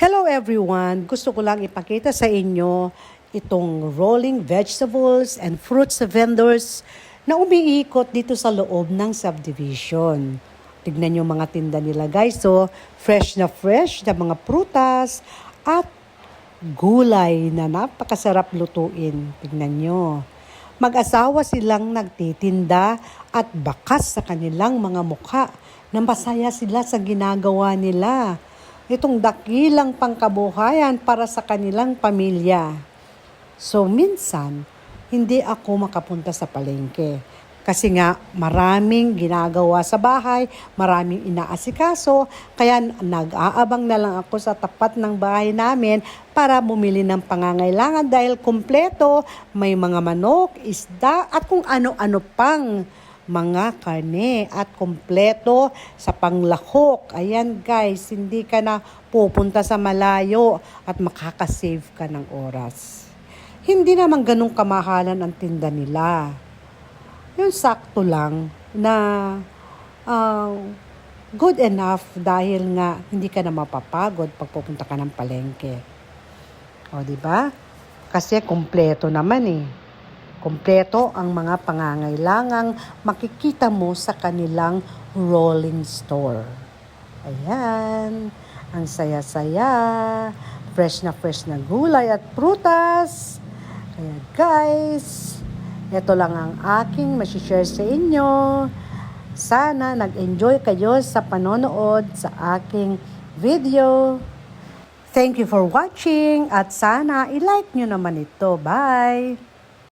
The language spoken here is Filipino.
Hello everyone! Gusto ko lang ipakita sa inyo itong rolling vegetables and fruits vendors na umiikot dito sa loob ng subdivision. Tignan nyo mga tinda nila guys. So, fresh na fresh na mga prutas at gulay na napakasarap lutuin. Tignan nyo. Mag-asawa silang nagtitinda at bakas sa kanilang mga mukha na masaya sila sa ginagawa nila. Itong dakilang pangkabuhayan para sa kanilang pamilya. So minsan, hindi ako makapunta sa palengke. Kasi nga maraming ginagawa sa bahay, maraming inaasikaso, kaya nag-aabang na lang ako sa tapat ng bahay namin para bumili ng pangangailangan dahil kumpleto, may mga manok, isda at kung ano-ano pang mga karne at kumpleto sa panglahok. Ayan guys, hindi ka na pupunta sa malayo at makakasave ka ng oras. Hindi naman ganong kamahalan ang tinda nila. Yung sakto lang na uh, good enough dahil nga hindi ka na mapapagod pag pupunta ka ng palengke. O, di ba? Kasi kumpleto naman eh. Kompleto ang mga pangangailangang makikita mo sa kanilang rolling store. Ayan, ang saya-saya, fresh na fresh na gulay at prutas. Kaya guys, ito lang ang aking masishare sa inyo. Sana nag-enjoy kayo sa panonood sa aking video. Thank you for watching at sana i-like nyo naman ito. Bye!